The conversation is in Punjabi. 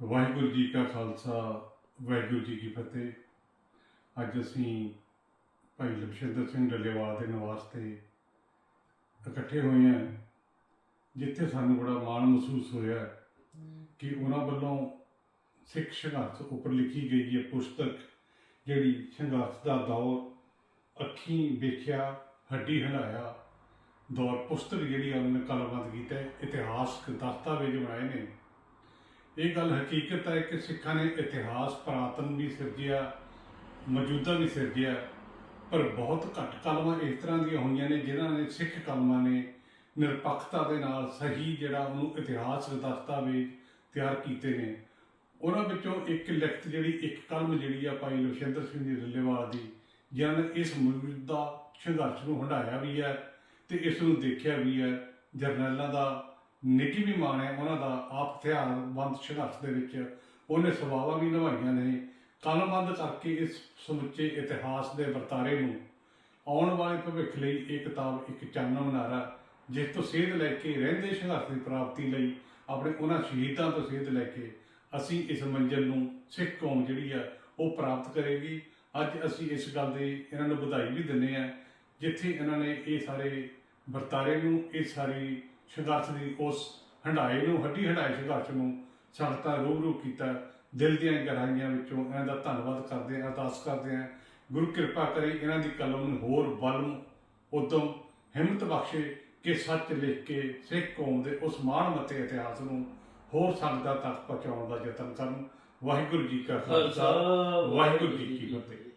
ਵਾਹਿਗੁਰੂ ਜੀ ਕਾ ਖਾਲਸਾ, ਵਾਹਿਗੁਰੂ ਜੀ ਕੀ ਫਤਿਹ। ਅੱਜ ਅਸੀਂ ਭਾਈ ਲਖਸ਼ਿੰਦਰ ਸਿੰਘ ਡੱਲੇਵਾਲ ਦੇ ਨਿਵਾਸ ਤੇ ਇਕੱਠੇ ਹੋਏ ਹਾਂ, ਜਿੱਥੇ ਸਾਨੂੰ ਬੜਾ ਮਾਣ ਮਹਿਸੂਸ ਹੋਇਆ ਕਿ ਉਹਨਾਂ ਵੱਲੋਂ ਸਿੱਖ ਸੰਘਰਸ਼ ਉੱਪਰ ਲਿਖੀ ਗਈ ਹੈ ਪੁਸਤਕ, ਜਿਹੜੀ ਸੰਘਰਸ਼ ਦਾ ਦੌਰ ਅੱਖੀਂ ਵੇਖਿਆ, ਹੱਡੀ ਹਲਾਇਆ, ਦੌਰ ਪੁਸਤਕ ਜਿਹੜੀ ਆ ਨੇ ਕਲਮਬੰਦ ਕੀਤਾ ਇਤਿਹਾਸਕ ਦਸਤਾਵੇਜ਼ ਬਣਾਏ ਨੇ। ਇਹ ਗੱਲ ਹਕੀਕਤ ਹੈ ਕਿ ਸਿੱਖਾਂ ਨੇ ਇਤਿਹਾਸ ਪ੍ਰਾਤਨ ਵੀ ਸਿਰਜਿਆ, ਮੌਜੂਦਾ ਵੀ ਸਿਰਜਿਆ, ਪਰ ਬਹੁਤ ਘੱਟ ਕਲਮਾਂ ਇਸ ਤਰ੍ਹਾਂ ਦੀਆਂ ਹੋਈਆਂ ਨੇ ਜਿਨ੍ਹਾਂ ਨੇ ਸਿੱਖ ਕਲਮਾਂ ਨੇ ਨਿਰਪੱਖਤਾ ਦੇ ਨਾਲ ਸਹੀ ਜਿਹੜਾ ਉਹਨੂੰ ਇਤਿਹਾਸ ਦਸਤਾਵੇਜ਼ ਤਿਆਰ ਕੀਤੇ ਨੇ। ਉਹਨਾਂ ਵਿੱਚੋਂ ਇੱਕ ਲਿਖਤ ਜਿਹੜੀ, ਇੱਕ ਕਲਮ ਜਿਹੜੀ ਆ ਭਾਈ ਲਵਿੰਦਰ ਸਿੰਘ ਜੀ ਰੱਲੇਵਾਲ ਦੀ, ਜਿਨ੍ਹਾਂ ਨੇ ਇਸ ਮੌਜੂਦਾ ਸੰਘਰਸ਼ ਨੂੰ ਹੰਢਾਇਆ ਵੀ ਹੈ ਤੇ ਇਸ ਨੂੰ ਦੇਖਿਆ ਵੀ ਹੈ। ਜਰਨੈਲਾਂ ਦਾ ਨਿੱਘੀ ਵੀ ਮਾਣ ਹੈ, ਉਹਨਾਂ ਦਾ ਆਪ ਹਥਿਆਰਬੰਦ ਸੰਘਰਸ਼ ਦੇ ਵਿੱਚ ਉਹਨੇ ਸੇਵਾਵਾਂ ਵੀ ਨਿਭਾਈਆਂ ਨੇ। ਕਲਮਬੰਦ ਕਰਕੇ ਇਸ ਸਮੁੱਚੇ ਇਤਿਹਾਸ ਦੇ ਵਰਤਾਰੇ ਨੂੰ ਆਉਣ ਵਾਲੇ ਭਵਿੱਖ ਲਈ ਇਹ ਕਿਤਾਬ ਇੱਕ ਚਾਨਣ ਮਨਾਰਾ, ਜਿਸ ਤੋਂ ਸੇਧ ਲੈ ਕੇ ਰਹਿੰਦੇ ਸੰਘਰਸ਼ ਦੀ ਪ੍ਰਾਪਤੀ ਲਈ ਆਪਣੇ ਉਹਨਾਂ ਸ਼ਹੀਦਾਂ ਤੋਂ ਸੇਧ ਲੈ ਕੇ ਅਸੀਂ ਇਸ ਮੰਜ਼ਿਲ ਨੂੰ ਸਿੱਖ ਕੌਮ ਜਿਹੜੀ ਆ, ਉਹ ਪ੍ਰਾਪਤ ਕਰੇਗੀ। ਅੱਜ ਅਸੀਂ ਇਸ ਗੱਲ ਦੀ ਇਹਨਾਂ ਨੂੰ ਵਧਾਈ ਵੀ ਦਿੰਦੇ ਆ ਜਿੱਥੇ ਇਹਨਾਂ ਨੇ ਇਹ ਸਾਰੇ ਵਰਤਾਰੇ ਨੂੰ, ਇਹ ਸਾਰੀ ਸੰਘਰਸ਼ ਦੀ ਉਸ ਹੰਡਾਏ ਨੂੰ ਹੱਡੀ ਹੰਡਾਏ ਸੰਘਰਸ਼ ਨੂੰ ਸੰਗਤਾਂ ਰੂਬਰੂ ਕੀਤਾ। ਦਿਲ ਦੀਆਂ ਗਹਿਰਾਈਆਂ ਵਿੱਚੋਂ ਇਹਨਾਂ ਦਾ ਧੰਨਵਾਦ ਕਰਦੇ ਹਾਂ, ਅਰਦਾਸ ਕਰਦੇ ਹਾਂ। ਗੁਰੂ ਕਿਰਪਾ ਕਰੇ ਇਹਨਾਂ ਦੀ ਕਲਮ ਨੂੰ ਹੋਰ ਬਲ, ਉਦਮ, ਹਿੰਮਤ ਬਖਸ਼ੇ ਕਿ ਸੱਚ ਲਿਖ ਕੇ ਸਿੱਖ ਕੌਮ ਦੇ ਉਸ ਮਾਣ ਮੱਤੇ ਇਤਿਹਾਸ ਨੂੰ ਹੋਰ ਸੰਗਤਾਂ ਤੱਕ ਪਹੁੰਚਾਉਣ ਦਾ ਯਤਨ ਕਰਨ। ਵਾਹਿਗੁਰੂ ਜੀ ਕਾ ਖਾਲਸਾ, ਵਾਹਿਗੁਰੂ ਜੀ ਕੀ ਫਤਿਹ।